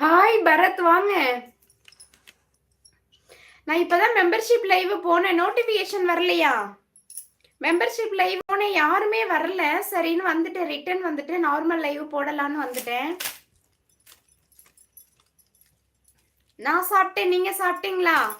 Hi Bharat வாங்க. நான் இப்பதான் மெம்பர்ஷிப் லைவ் போனேன். நோட்டிபிகேஷன் வரலையா? மெம்பர்ஷிப் லைவ் போனேன். யாருமே வரல. சரின்னு வந்துட்டேன். ரிட்டர்ன் வந்துட்டு நார்மல் லைவ் போடலான்னு வந்துட்டேன். நான் சாப்பிட்டேன். நீங்க சாப்பிட்டீங்களா?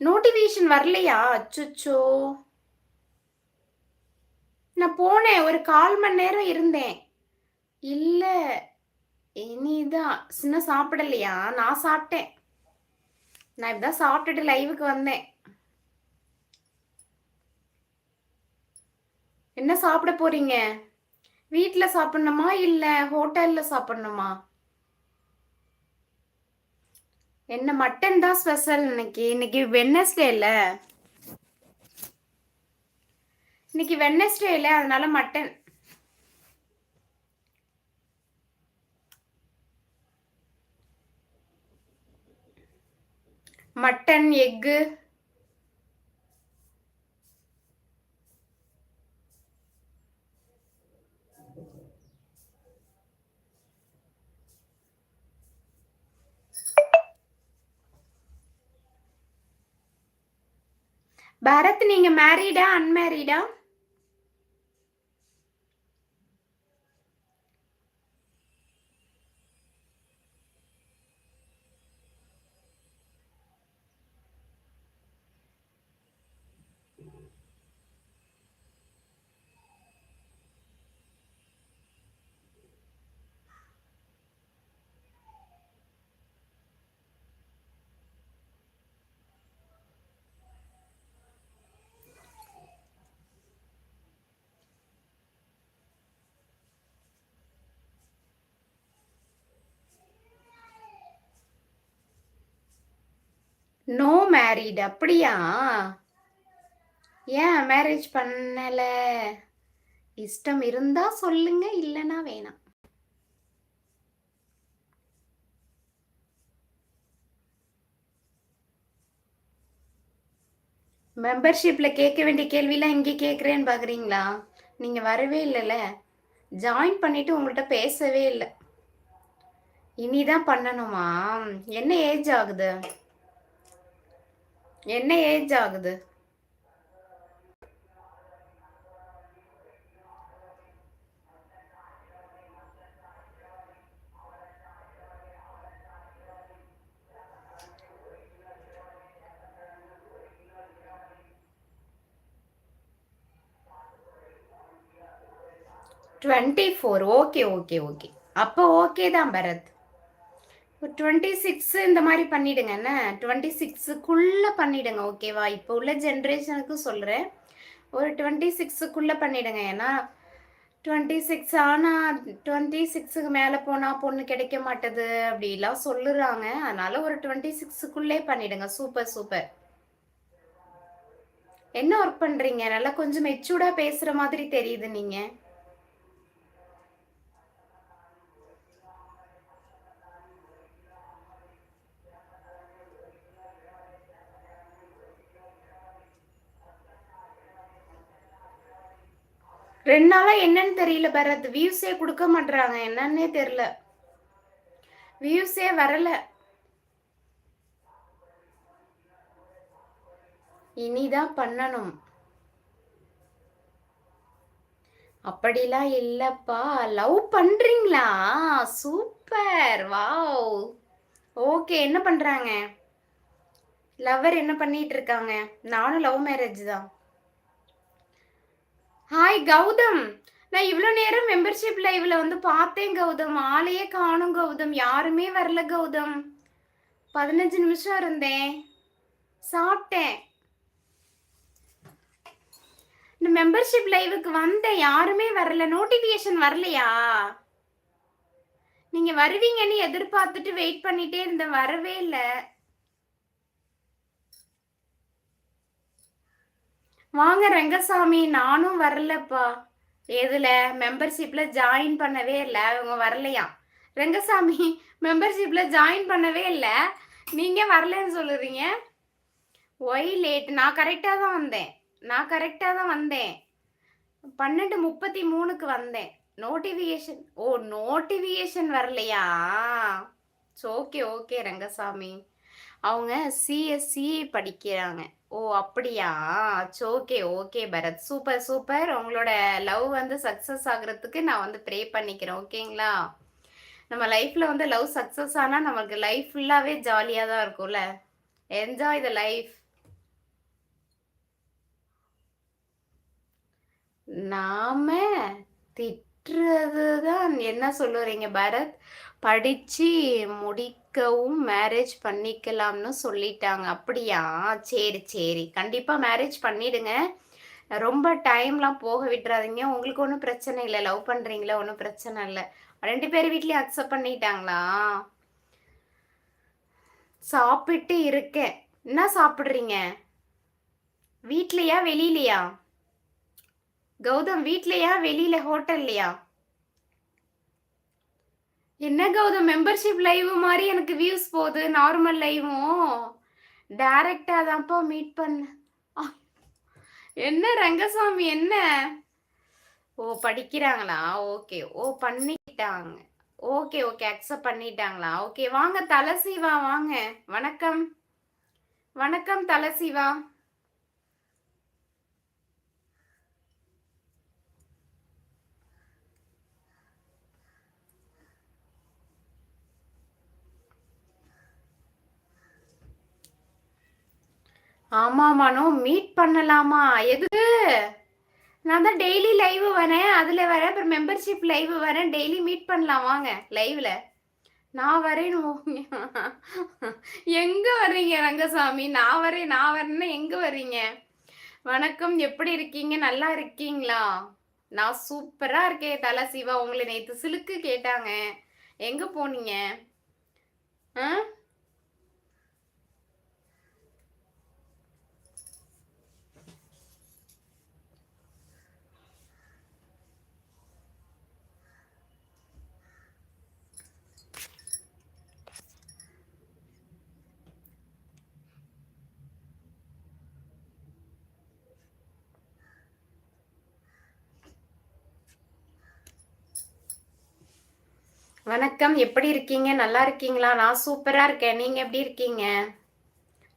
நோட்டிபிகேஷன் வரலையா? அச்சுச்சோ. நான் போனேன் ஒரு கால் மணி நேரம் இருந்தேன். இல்ல இனிதான். சின்ன சாப்பிடலையா? நான் சாப்பிட்டேன். நான் இப்பதான் சாப்பிட்டுட்டு லைவுக்கு வந்தேன். என்ன சாப்பிட போறீங்க? வீட்டில் சாப்பிடணுமா? இல்ல ஹோட்டல்ல சாப்பிடணுமா? என்ன மட்டன் தான் ஸ்பெஷல் இன்னைக்கு. இன்னைக்கு வெனஸ்டே இல்லை? இன்னைக்கு வெட்னஸ்டே இல்ல அதனால மட்டன். Mutton egg. பரத் நீங்க மேரீடா அன்மேரீடா நோ மேரீட் அப்படியா? ஏன் மேரேஜ் பண்ணல? இஷ்டம் இருந்தா சொல்லுங்க இல்லைன்னா வேணாம். மெம்பர்ஷிப்பில் கேட்க வேண்டிய கேள்விலாம் இங்கே கேட்குறேன்னு பார்க்குறீங்களா நீங்கள் வரவே இல்லைல்ல. ஜாயின் பண்ணிவிட்டு உங்கள்கிட்ட பேசவே இல்லை. இனிதான் பண்ணணுமா? என்ன ஏஜ் ஆகுது? என்ன ஏஜ் ஆகுது? Twenty four okay okay okay அப்போ ஓகே தான் பரத். ஒரு டுவெண்ட்டி சிக்ஸ் இந்த மாதிரி பண்ணிடுங்க என்ன? டுவெண்ட்டி சிக்ஸுக்குள்ளே பண்ணிடுங்க ஓகேவா இப்போ உள்ள ஜென்ரேஷனுக்கு சொல்கிறேன் ஒரு டுவெண்ட்டி சிக்ஸுக்குள்ளே பண்ணிடுங்க ஏன்னா டுவெண்ட்டி சிக்ஸ் ஆனால் டுவெண்ட்டி சிக்ஸுக்கு மேலே போனால் பொண்ணு கிடைக்க மாட்டேது அப்படிலாம் சொல்லுறாங்க. அதனால ஒரு டுவெண்ட்டி சிக்ஸுக்குள்ளே பண்ணிடுங்க சூப்பர் சூப்பர் என்ன ஒர்க் பண்ணுறீங்க நல்லா கொஞ்சம் மெச்சூர்டாக பேசுகிற மாதிரி தெரியுது நீங்கள் ரெண்டு நாளா என்னன்னு தெரியல பரத் வியூஸே கொடுக்க மாட்றாங்க. என்னன்னே தெரியல. வியூஸே வரல. இனிதான் பண்ணணும். அப்படிலாம் இல்லப்பா. லவ் பண்றீங்களா? சூப்பர் வாவ் ஓகே என்ன பண்றாங்க? லவ்வர் என்ன பண்ணிட்டு இருக்காங்க? நானும் லவ் மேரேஜ் தான். ஹாய் கௌதம். நான் இவ்வளோ நேரம் மெம்பர்ஷிப் லைவ்ல வந்து பார்த்தேன் கௌதம். ஆளையே காணும் கௌதம். யாருமே வரல கௌதம். பதினஞ்சு நிமிஷம் இருந்தேன். சாப்பிட்டேன். இந்த மெம்பர்ஷிப் லைவுக்கு வந்தேன். யாருமே வரல. நோட்டிஃபிகேஷன் வரலையா? நீங்க வருவீங்கன்னு எதிர்பார்த்துட்டு வெயிட் பண்ணிட்டே இருந்தேன். வரவே இல்லை. வாங்க ரங்கசாமி நானும் வரலப்பா. எதுல? மெம்பர்ஷிப்ல ஜாயின் பண்ணவே இல்லை. அவங்க வரலையா? ரங்கசாமி மெம்பர்ஷிப்ல ஜாயின் பண்ணவே இல்லை. நீங்க வரலன்னு சொல்லுறீங்க? ஒய் லேட் நான் கரெக்டாக தான் வந்தேன். நான் கரெக்டாக தான் வந்தேன். பன்னெண்டு முப்பத்தி மூணுக்கு வந்தேன். நோட்டிஃபிகேஷன் ஓ நோட்டிஃபிகேஷன் வரலையா? Okay okay Rangasamy. அவங்க சிஎஸ்சி படிக்கிறாங்க. ஓ அப்படியா? Okay okay Bharat. Super super. உங்களோட லவ் வந்து சக்ஸஸ் ஆகுறதுக்கு நான் வந்து ப்ரே பண்ணிக்கிறேன் ஓகேங்களா? நம்ம லைஃப்பில் வந்து லவ் சக்ஸஸ் ஆனால் நமக்கு லைஃப் ஃபுல்லாகவே ஜாலியாக தான் இருக்கும்ல? Enjoy the life. நாம திட்டுறது தான் என்ன சொல்லுறீங்க பரத்? படிச்சு முடிக்கவும் மேரேஜ் பண்ணிக்கலாம்னு சொல்லிட்டாங்க. அப்படியா? சரி சரி. கண்டிப்பாக மேரேஜ் பண்ணிடுங்க. ரொம்ப டைம்லாம் போக விட்டுறாதீங்க. உங்களுக்கு ஒன்றும் பிரச்சனை இல்லை. லவ் பண்ணுறீங்களா ஒன்றும் பிரச்சனை இல்லை. ரெண்டு பேர் வீட்லேயும் அக்செப்ட் பண்ணிட்டாங்களா? சாப்பிட்டு இருக்கேன். என்ன சாப்பிட்றீங்க? வீட்லையா வெளியிலையா? கௌதம் வீட்லையா வெளியில ஹோட்டல்லையா என்ன கௌதம் மெம்பர்ஷிப் லைவ் மாதிரி எனக்கு வியூஸ் போகுது நார்மல் லைவும் டைரக்டா தான்ப்பா மீட் பண்ண என்ன ரங்கசாமி என்ன? ஓ படிக்கிறாங்களா? ஓகே. ஓ பண்ணிட்டாங்க. ஓகே ஓகே அக்செப்ட் பண்ணிட்டாங்களா? ஓகே வாங்க தலசிவா வாங்க. வணக்கம். வணக்கம் தலசிவா ஆமாமானோ மீட் பண்ணலாமா? எதுக்கு நான் தான் டெய்லி லைவ் வரேன். அதில் வரேன். அப்புறம் மெம்பர்ஷிப் லைவ் வரேன். டெய்லி மீட் பண்ணலாம். வாங்க. லைவ்ல நான் வரேன் எங்க வர்றீங்க ரங்கசாமி? நான் வரேன் நான் வரேன்னா எங்க வர்றீங்க? வணக்கம். எப்படி இருக்கீங்க? நல்லா இருக்கீங்களா? நான் சூப்பரா இருக்கேன் தலை சிவா. உங்களை நேற்று சிலுக்கு கேட்டாங்க. எங்க போனீங்க? ஆ? வணக்கம் எப்படி இருக்கீங்க? நல்லா இருக்கீங்களா? நான் சூப்பரா இருக்கேன். நீங்க எப்படி இருக்கீங்க?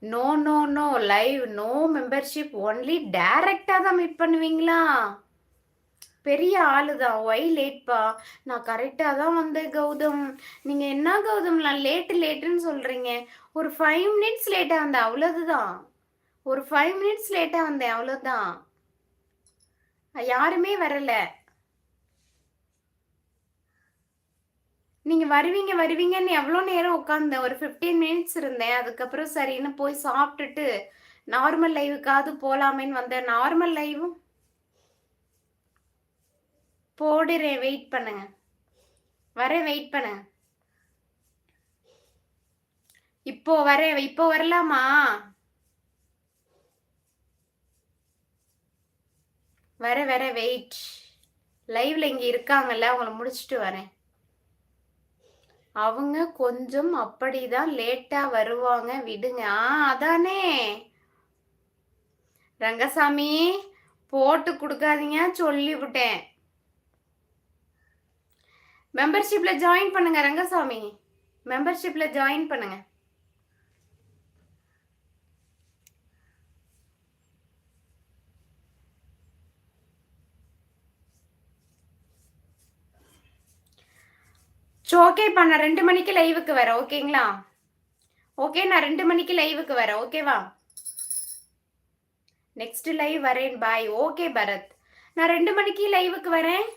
No no no live no membership only டைரக்டா தான் மீட் பண்ணுவீங்களா? பெரிய ஆளு தான் ஒய் லேட்பா நான் கரெக்டாக தான் வந்தேன் கௌதம். நீங்கள் என்ன கௌதம்? நான் லேட்டு லேட்டுன்னு சொல்கிறீங்க ஒரு ஃபைவ் மினிட்ஸ் லேட்டாக வந்தேன். அவ்வளோதுதான் ஒரு ஃபைவ் மினிட்ஸ் லேட்டாக வந்தேன். அவ்வளோதான் யாருமே வரலை. நீங்கள் வருவீங்க வருவீங்கன்னு எவ்வளோ நேரம் உட்காந்தேன் ஒரு ஃபிஃப்டீன் மினிட்ஸ் இருந்தேன். அதுக்கப்புறம் சரின்னு போய் சாப்பிட்டுட்டு நார்மல் லைவுக்காவது போகலாமேன்னு வந்தேன். நார்மல் லைவும் போடுறேன். வெயிட் பண்ணுங்க. வரேன் வெயிட் பண்ணுங்க. இப்போ வரேன் இப்போ வரலாமா? வர வர வெயிட் லைவ்ல இங்க இருக்காங்கல்ல அவங்கள முடிச்சுட்டு வரேன். அவங்க கொஞ்சம் அப்படிதான் லேட்டா வருவாங்க. விடுங்க. ஆ அதானே? ரங்கசாமி போட்டு கொடுக்காதீங்க. சொல்லிவிட்டேன் மெம்பர்ஷிப்பில் மெம்பர்ஷிப்ல ஜாயின் பண்ணுங்க ரங்கசாமி. மெம்பர்ஷிப்ல ஜாயின் பண்ணுங்க. ஓகே நான் ரெண்டு மணிக்கு லைவுக்கு வரேன் ஓகேங்களா ஓகே நான் ரெண்டு மணிக்கு லைவுக்கு வரேன் ஓகேவா நெக்ஸ்ட் லைவ் வரேன் பாய் ஓகே பரத். நான் ரெண்டு மணிக்கு லைவுக்கு வரேன்.